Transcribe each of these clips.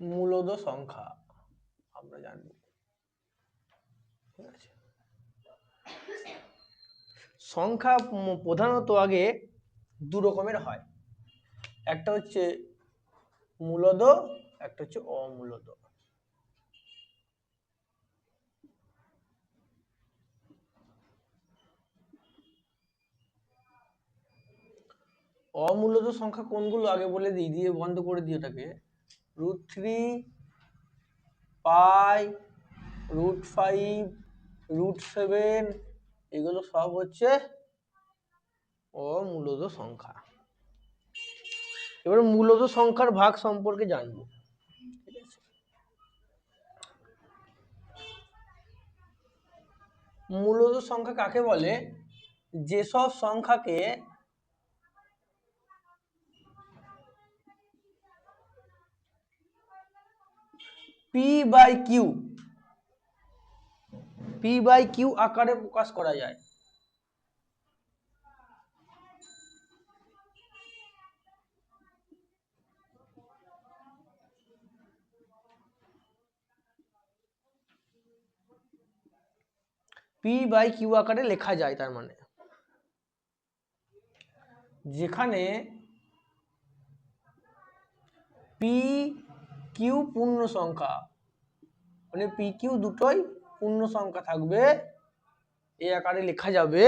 মূলদ সংখ্যা আমরা জানব ঠিক আছে? সংখ্যা প্রধানত আগে দু রকমের হয়। একটা হচ্ছে মূলদ, একটা হচ্ছে অমূলদ। অমূলত সংখ্যা কোনগুলো? আগে বলে দিই, দিয়ে বন্ধ করে দিই ওটাকে। Root three, pi, root five, root seven, এগুলো সব হচ্ছে অমূলদ সংখ্যা। এবার মূলদ সংখ্যার ভাগ সম্পর্কে জানব। ঠিক আছে? মূলদ সংখ্যা কাকে বলে? যেসব সংখ্যাকে P by Q P by Q আকারে প্রকাশ করা যায়। পি বাই কিউ আকারে লেখা যায় তার মানে। যেখানে পি কিউ পূর্ণ সংখ্যা। মানে পি কিউ দুটোই পূর্ণ সংখ্যা থাকবে। এই আকারে লেখা যাবে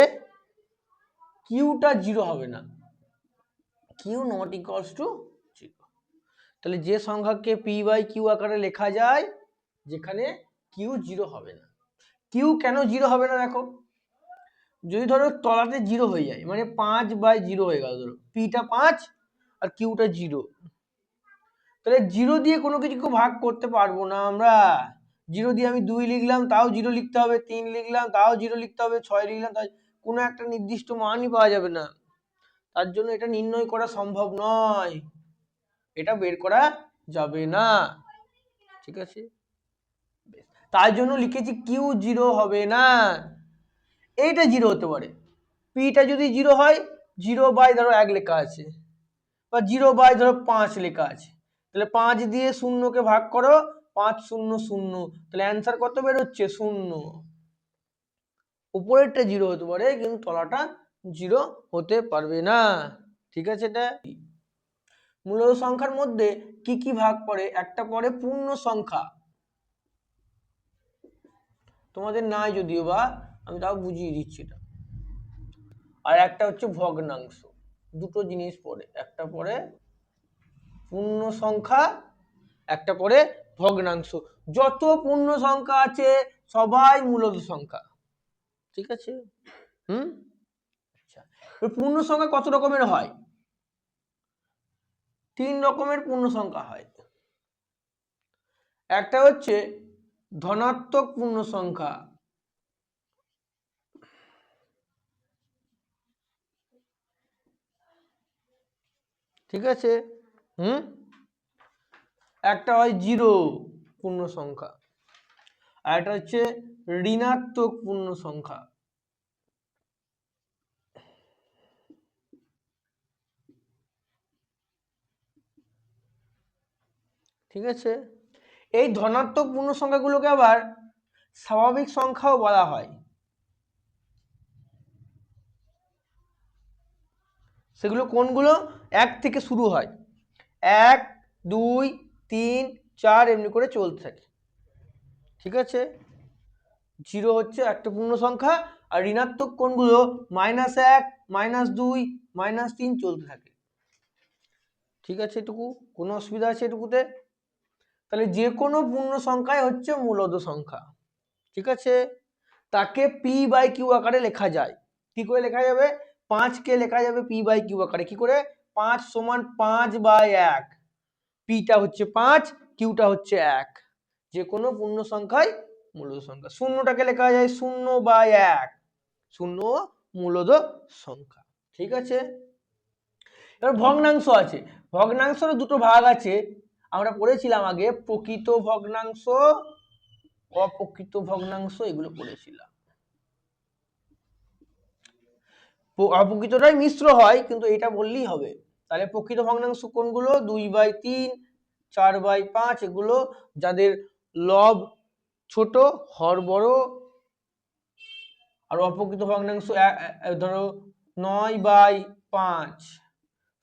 কিউটা জিরো হবে না। Q not equals to zero তাহলে যে সংখ্যাকে পি বাই কিউ আকারে লেখা যায়, যেখানে কিউ জিরো হবে না। কিউ কেন জিরো হবে না দেখো? যদি ধরো তলাতে জিরো হয়ে যায় মানে পাঁচ বাই জিরো হয়ে গেল ধরো। পিটা পাঁচ আর কিউটা জিরো তাহলে জিরো দিয়ে কোনো কিছুকে ভাগ করতে পারব না আমরা। জিরো দিয়ে আমি দুই লিখলাম, তাও জিরো লিখতে হবে, তিন লিখলাম, তাও জিরো লিখতে হবে, ছয় লিখলাম তাই কোনো একটা নির্দিষ্ট মানই পাওয়া যাবে না। তার জন্য এটা নির্ণয় করা সম্ভব নয়। এটা বের করা যাবে না। ঠিক আছে? তার জন্য লিখেছি কিউ জিরো হবে না। এইটা জিরো হতে পারে। পিটা যদি জিরো হয়, জিরো বাই ধরো এক লেখা আছে, বা জিরো বাই ধরো পাঁচ লেখা আছে। তাহলে পাঁচ দিয়ে শূন্যকে ভাগ করো, পাঁচ শূন্য শূন্য। তাহলে অ্যান্সার কত বেরোচ্ছে? শূন্য। উপরেরটা জিরো হতে পারে, কিন্তু তলাটা জিরো হতে পারবে না। ঠিক আছে এটা? মূলত সংখ্যার মধ্যে কি কি ভাগ পড়ে একটা পড়ে পূর্ণ সংখ্যা। তোমাদের নাই যদিও বা, আমি তাও বুঝিয়ে দিচ্ছি এটা। আর একটা হচ্ছে ভগ্নাংশ। দুটো জিনিস পড়ে একটা পড়ে পূর্ণ সংখ্যা একটা পড়ে ভগ্নাংশ। যত পূর্ণ সংখ্যা আছে, সবাই মূলত সংখ্যা। ঠিক আছে? হুম? আচ্ছা। পূর্ণ সংখ্যা কত রকমের হয়? তিন রকমের পূর্ণ সংখ্যা হয়। একটা হচ্ছে ধনাত্মক পূর্ণ সংখ্যা ঠিক আছে? হুম? একটা হয় জিরো পূর্ণ সংখ্যা, আর একটা হচ্ছে ঋণাত্মক পূর্ণ সংখ্যা। ঠিক আছে? এই ধনাত্মক পূর্ণ সংখ্যাগুলোকে আবার স্বাভাবিক সংখ্যাও বলা হয়। সেগুলো কোনগুলো? এক থেকে শুরু হয়। এক, দুই, তিন, চার এমনি করে চলতে থাকে। ঠিক আছে? জিরো হচ্ছে একটা পূর্ণ সংখ্যা আর ঋণাত্মক কোনগুলো মাইনাস এক, মাইনাস দুই, মাইনাস তিন চলতে থাকে। ঠিক আছে এটুকু? কোনো অসুবিধা আছে এটুকুতে? তাহলে যে কোনো পূর্ণ সংখ্যাই হচ্ছে মূলদ সংখ্যা। ঠিক আছে? তাকে পি বাই কিউ আকারে লেখা যায়। কি করে লেখা যাবে? পাঁচকে লেখা যাবে পি বাই কিউ আকারে। কি করে? পাঁচ সমান পাঁচ বাই এক। পিটা হচ্ছে পাঁচ কিউটা হচ্ছে এক। যে কোনো পূর্ণ সংখ্যায় মূলদ সংখ্যা। শূন্যটাকে লেখা যায় শূন্য বাই এক। শূন্য মূলদ সংখ্যা। ঠিক আছে? এবার ভগ্নাংশ আছে। ভগ্নাংশের দুটো ভাগ আছে। আমরা পড়েছিলাম আগে প্রকৃত ভগ্নাংশ, অপ্রকৃত ভগ্নাংশ, এগুলো পড়েছিলাম প- অপ্রকৃতটাই মিশ্র হয়, কিন্তু এটা বললেই হবে। তাহলে প্রকৃত ভগ্নাংশ কোনগুলো? দুই বাই তিন, চার বাই পাঁচ, এগুলো যাদের লব ছোট, হর বড়, আর অপ্রকৃত ভগ্নাংশ ধরো নয় বাই পাঁচ,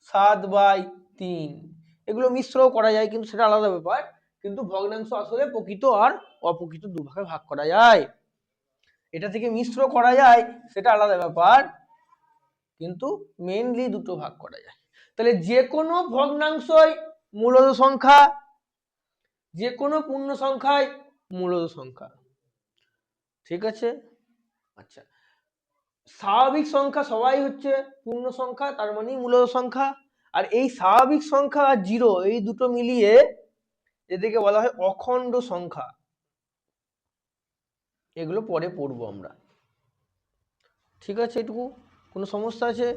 সাত বাই তিন। এগুলো মিশ্রও করা যায়, কিন্তু সেটা আলাদা ব্যাপার। কিন্তু ভগ্নাংশ আসলে প্রকৃত আর অপ্রকৃত দুভাগে ভাগ করা যায়। এটা থেকে মিশ্র করা যায়, সেটা আলাদা ব্যাপার। কিন্তু মেইনলি দুটো ভাগ করা যায়। তাহলে যে কোনো ভগ্নাংশই মূলদ সংখ্যা যে কোনো পূর্ণ সংখ্যাই মূলদ সংখ্যা। ঠিক আছে? আচ্ছা। স্বাভাবিক সংখ্যা সবাই হচ্ছে পূর্ণ সংখ্যা, তার মানেই মূলদ সংখ্যা। আর এই স্বাভাবিক সংখ্যা আর জিরো, এই দুটো মিলিয়ে এদেরকে বলা হয় অখণ্ড সংখ্যা। এগুলো পরে পড়ব আমরা। ঠিক আছে এটুকু? কোনো সমস্যা আছে।